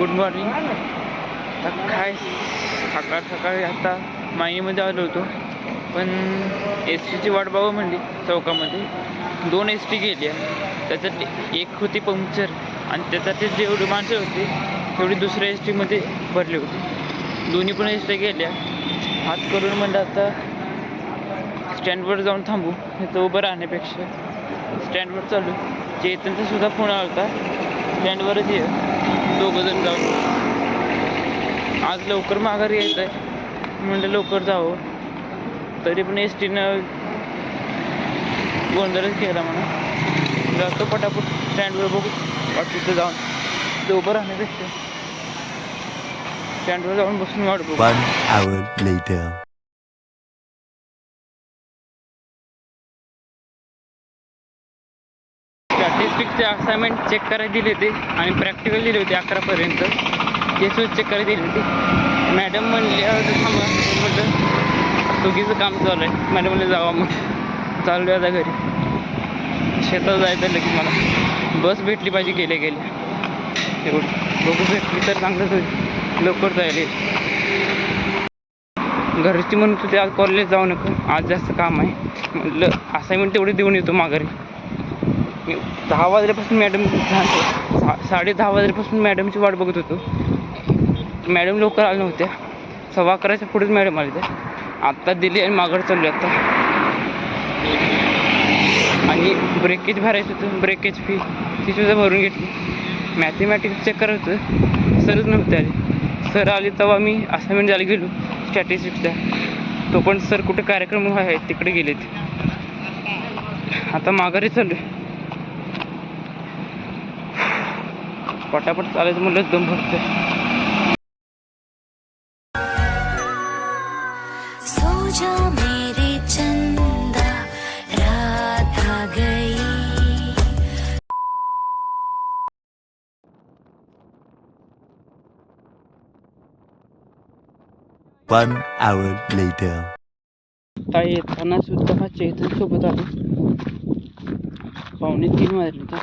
Good morning. आता काय सकाळ सकाळी आता माईमध्ये आलो होतो. पण एस टीची वाट बघू म्हणली चौकामध्ये. दोन एस टी गेली आहे त्याच्यात एक होती पंक्चर आणि त्याच्यात जेवढी माणसं होती तेवढी दुसऱ्या एस टीमध्ये भरली होती. दोन्ही पण एस टी गेल्या. हात करून म्हणलं आता स्टँडवर जाऊन थांबू. इथं उभं राहण्यापेक्षा. स्टँडवर चालू. चेतनचा सुद्धा फोन आला होता. स्टँडवरच ये. दोघं जण जाऊन. आज लवकर माघारी यायचं आहे म्हणलं लवकर जावं. तरी पण एस टीनं गोंधळच केला म्हणा जातो पटापट. स्टँडवर बघू. वाटतं तिथं जाऊन. ते उभं राहण्यापेक्षा. स्टँडवर जाऊन बसून वाट बघू. One असाइनमेंट चेक करायला दिले होते आणि प्रॅक्टिकल दिले होते अकरापर्यंत. ते सुद्धा चेक करायला दिले होते. मॅडम म्हणले थांबा म्हटलं चुकीचं काम चालू आहे. मॅडम म्हणले जावा मग. चालू आता घरी. शेतात जायचं की मला. बस भेटली पाहिजे गेले गेले एवढं बघू भेटली तर चांगलंच होईल. लवकर जायला घरची म्हणत होते आज कॉलेज जाऊ नका. आज जास्त काम आहे. म्हटलं असाइनमेंट तेवढी देऊन येतो माघारी. मी दहा वाजल्यापासून मॅडम सा साडे दहा वाजल्यापासून मॅडमची वाट बघत होतो. मॅडम लवकर आल्या नव्हत्या. सव्वा अकराच्या पुढेच मॅडम आले त्या आत्ता दिली आणि माघार चालली आत्ता आणि ब्रेकेज भरायचं होतं? ब्रेकेज फी ती सुद्धा भरून घेतली. मॅथमॅटिक्स चेक करत होतं. सरच नव्हते आले. सर आले तेव्हा मी असाइनमेंट द्यायला गेलो. स्टॅटिस्टिक्सचा तो पण सर कुठे कार्यक्रम आहे? तिकडे गेलेत. आता माघारी चालू आहे. पटापट चालायचं म्हणलं दम भरतोय. सो जा मेरे चंदा रात आ गई। One hour later. आता येताना सुद्धा हा चैतन सोबत आलो. पावणे तीन वाजले तर.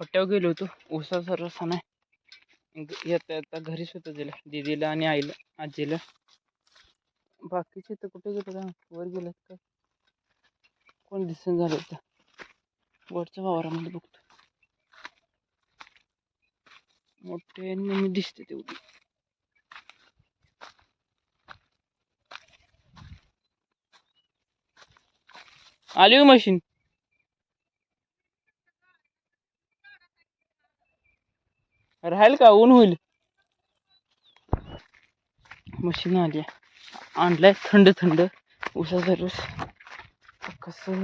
फट्यावर गेलो होतो. उसाचा रसा नाही. येता येता घरी सुद्धा दिला दीदीला आणि आईला आजीला. बाकीचे तर कुठे गेले का वर गेलं का? कोण दिसून झालं होतं? वरच्या वावरामध्ये बघतो. मोठे मी दिसते तेवढी. आली हो मशीन राहील का, ऊन होईल. मशीन आली आणलाय थंड थंड. उसाचा रस कसं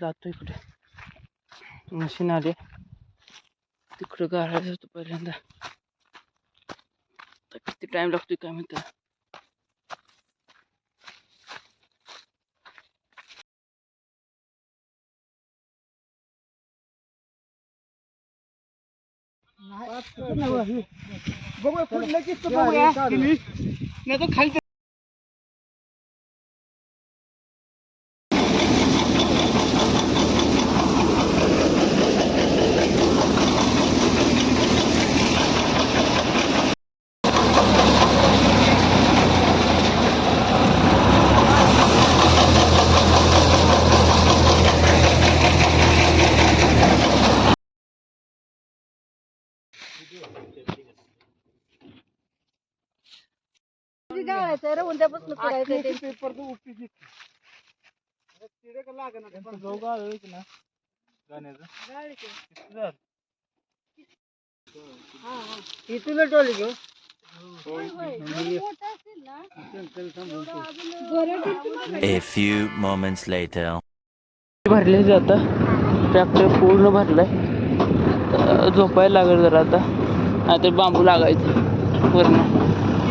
जातो इकडे मशीन आली तिकडं गाळायला जातो पहिल्यांदा. किती टाइम लागतोय काय माहिती गाळायचं रे उद्यापासून करायचं ते. टोली घेऊ. A few moments later. भरले जातं ट्रॅक्टर पूर्ण भरलाय. तर झोपायला लागेल जरा आता. नाहीतर बांबू लागायचं. पूर्ण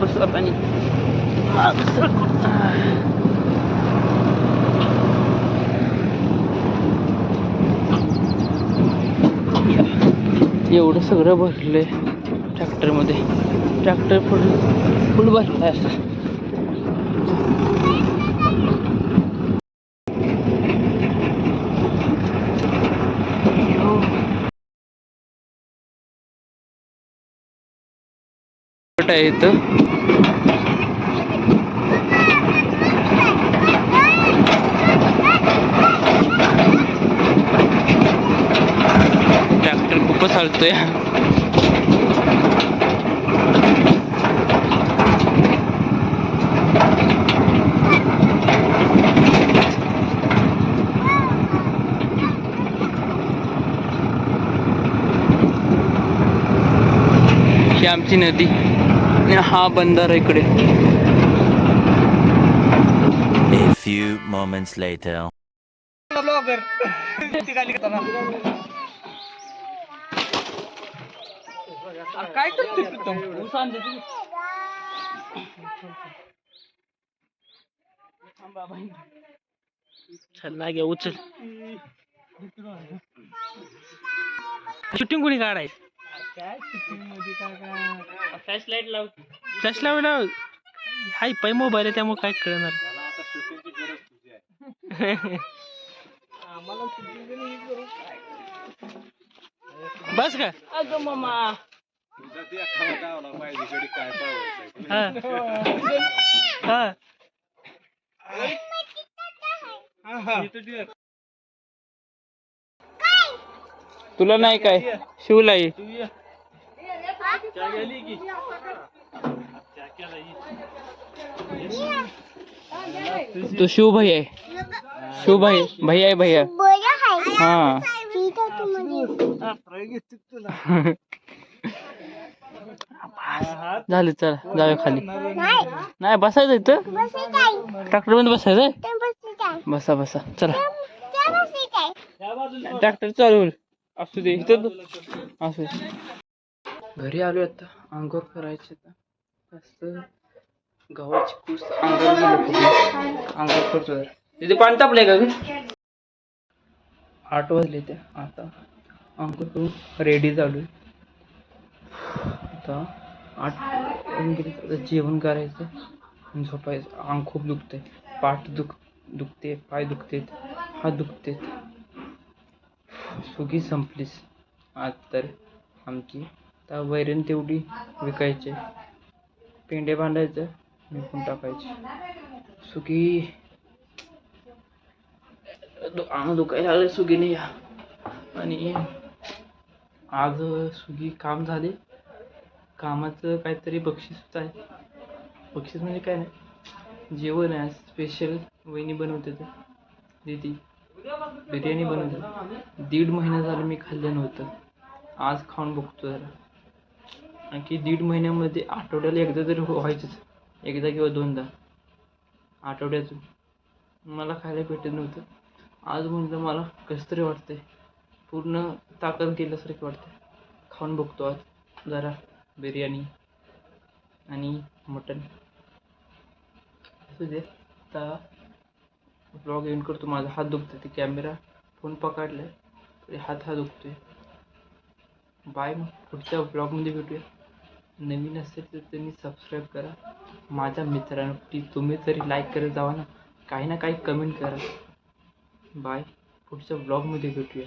बस आता आणि मागं सरक. एवढं सगळं भरलंय ट्रॅक्टरमध्ये. ट्रॅक्टर फुल फुल भरलाय असं. आहे इथं? ट्रॅक्टर खूपच चालतोय ही आमची नदी. हा बंधारा इकडे. A few moments later. काय करतोय प्रीतम चल ना घ्या उचल. शूटिंग कोणी काढाय फ्लॅश लाइट लाव. फ्लॅश लाव लाव हाय पै मोबाईल आहे त्यामुळे काय कळणार. बस का? अगं मामा. हा. हा. तुला नाही काय? शिवला ये. तो शिव भैया आहे. शिव भाई भैया आहे. भैया हा. झालं चला जाऊया खाली. नाही. बसायचं इथं? ट्रॅक्टरमध्ये बसायचंय? बसा बसा चला. ट्रॅक्टर चालू होईल. असू दे इथं असू दे. घरी आलो आता अंघोळ करायचे गव्हाची कूस पूर्ण. अंघोळ करतो. तिथे पाणी तापलंय का आठ वाजले त्या आता अंघोळ करून रेडी चालू आहे. आता आठ वाजून गेले जेवण करायचं आणि झोपायचं. अंग खूप दुखते पाठ दुख दुखते पाय दुखतेत हात दुखतेत. सुगी संपलीस. आज तर आमची त्या वैरण तेवढी विकायचे. पेंडे बांधायचं विकून टाकायचे. सुगी अंग दुखायला लागलं सुगीने या आणि आज सुगी काम झाले. कामाचं काहीतरी बक्षीस आहे. बक्षीस म्हणजे काय नाही. जेवण आहे स्पेशल वहिनी बनवते ते. दीदी बिर्याणी बनवते. दीड महिना झालं मी खाल्लं नव्हतं. आज खाऊन बघतो जरा. आणखी दीड महिन्यामध्ये आठवड्याला एकदा तरी हो- व्हायचंच. एकदा किंवा दोनदा. आठवड्यातून. मला खायला भेटत नव्हतं. आज म्हणलं मला कसं तरी वाटतंय. पूर्ण ताकद गेल्यासारखी वाटते खाऊन बघतो आज. जरा. बिर्याणी आणि मटण असू दे. आता ब्लॉग एंड करतो. माझा हात दुखतो ते कॅमेरा फोन पकडलाय. तरी हात हा दुखतोय. बाय मग. पुढच्या ब्लॉगमध्ये भेटूया. नवीन असेल तर तुम्ही सबस्क्राईब करा. माझ्या मित्रांना प्लीज तुम्ही तरी लाईक करत जावा ना. काही ना काही कमेंट करा. बाय पुढच्या ब्लॉगमध्ये भेटूया.